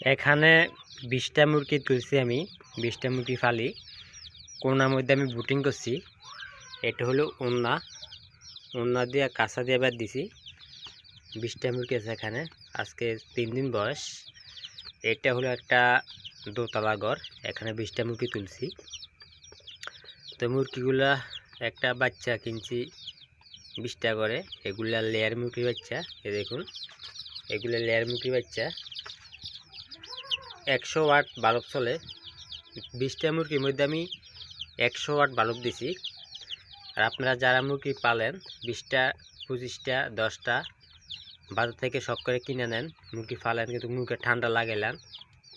এখানে বিশটা মুরগি তুলছি আমি, বিশটা মুরগি ফালি। কোনার মধ্যে আমি বুটিং করছি। এটা হলো ওন্না ওন্না দিয়ে কাঁচা দিয়ে বাদ দিছি। বিশটা মুরগি আছে এখানে। আজকে তিন দিন বয়স। এটা হলো একটা দোতলা ঘর। এখানে বিশটা মুরগি তুলছি। তো মুরগিগুলা একটা বাচ্চা কিনছি বিশটা করে এগুলা লেয়ার মুরগির বাচ্চা, এ দেখুন। এগুলো লেয়ার মুরগির বাচ্চা। একশো ওয়াট বাল্ব চলে, বিশটা মুরগির মধ্যে আমি একশো ওয়াট বাল্ব দিছি। আর আপনারা যারা মুরগি পালেন, বিশটা, পঁচিশটা, দশটা, বাজার থেকে সব করে কিনে নেন। মুরগি ফালেন কিন্তু মুরগি ঠান্ডা লাগাইলেন।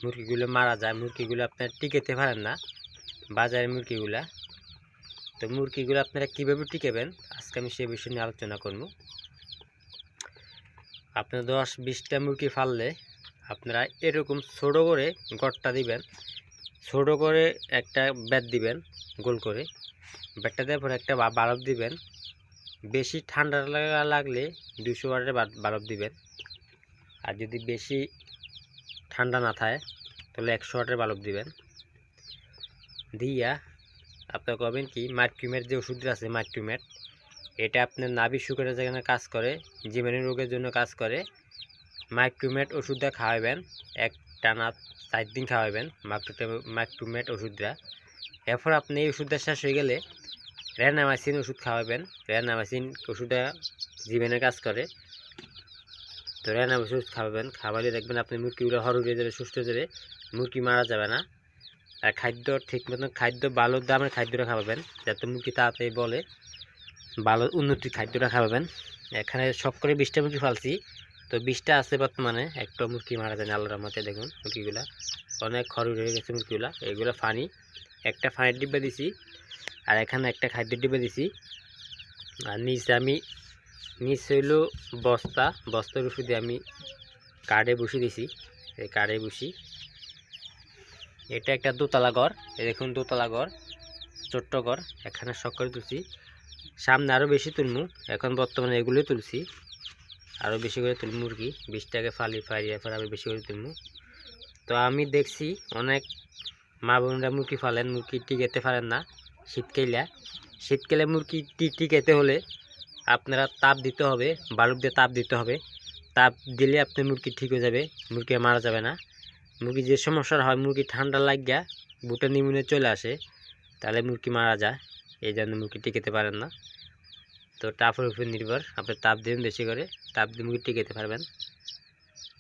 মুরগিগুলো মারা যায়, মুরগিগুলো আপনারা টিকেতে পারেন না, বাজারের মুরগিগুলা। তো মুরগিগুলো আপনারা কীভাবে টিকেবেন? আজকে আমি সে বিষয় নিয়ে আলোচনা করব। আপনার দশ, বিশটা মুরগি ফাললে আপনারা এরকম ছোটো করে গড়টা দিবেন, ছোটো করে একটা ব্যাট দিবেন গোল করে। ব্যাটটা দেওয়ার পরে একটা বাল্ব দিবেন। বেশি ঠান্ডা লাগা লাগলে দুশো ওয়াটের বাল্ব দিবেন। আর যদি বেশি ঠান্ডা না থাকে, তাহলে একশো ওয়াটের বালব দিবেন। দিয়া আপনার করবেন কি মাইক্রোমেট যে ওষুধটা আছে মাইক্রোমেট, এটা আপনার নাভি শুকানোর যেখানে কাজ করে জীবাণু রোগের জন্য কাজ করে মাইক্রোমেট ওষুধটা খাওয়াবেন এক টানা চার দিন খাওয়াবেন মাইক্রোমেট ওষুধটা এরপর আপনি এই ওষুধটা শেষ হয়ে গেলে র্যানামাইসিন ওষুধ খাওয়াবেন র্যানামাইসিন ওষুধটা জীবাণুর কাজ করে। তো র্যানামাইসিন ওষুধ খাওয়াবেন খাওয়ালে দেখবেন আপনি মুরগিগুলো হরুড়ে যাবে, সুস্থ যাবে, মুরগি মারা যাবে না। আর খাদ্য ঠিক মতন, খাদ্য ভালো দামের খাদ্যটা খাওয়াবেন যাতে মুরগি তাড়াতাড়ি বলে। ভালো উন্নতির খাদ্যটা খাওয়াবেন এখানে সব করে বিশটা মুরগি ফালছি তো বিশটা আছে বর্তমানে। একটা মুরগি মারা যায় আল্লাহর রহমতে, দেখুন মুরগিগুলা। অনেক খরচ হয়ে গেছে মুরগিগুলা। এগুলো ফানি। একটা ফানির ডিব্বা দিছি, আর এখানে একটা খাদ্যের ডিব্বা দিছি। আর নিচে আমি নিচ হইল বস্তা। বস্তার ওষুধে আমি কার্ডে বসে দিছি, এই কার্ডে বসি। এটা একটা দোতলা ঘর, এই দেখুন দোতলা ঘর, ছোট্ট ঘর। এখানে করে তুলছি। সামনে আরও বেশি তুলমু। এখন বর্তমানে এগুলোই তুলছি। আরও বেশি করে তুলমু মুরগি বিশ টাকা ফালি ফালিয়ে এরপর আরও বেশি করে তুলমু। তো আমি দেখছি অনেক মা বোনরা মুরগি ফালেন, মুরগি টিকাতে পারেন না শীতকালে শীতকালে মুরগি টিকাতে হলে আপনারা তাপ দিতে হবে, বালুক দিয়ে তাপ দিতে হবে। তাপ দিলে আপনার মুরগি ঠিক হয়ে যাবে, মুরগি মারা যাবে না। মুরগি যে সমস্যার হয়, মুরগি ঠান্ডা লাগিয়া বুটা নিমুনে চলে আসে, তাহলে মুরগি মারা যায়। এই জন্য মুরগি টিকাতে পারেন না। তো তাপের উপর নির্ভর। আপনি তাপ দিন বেশি করে তাপ দিয়ে মুখে টিকাতে পারবেন।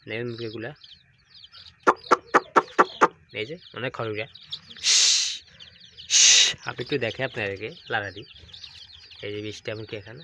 নেবেন মুখেগুলা। এই যে, অনেক খরুরা আপনি একটু দেখে আপনাদেরকে লাড়াদি এই যে বৃষ্টি বিষটা কি এখানে।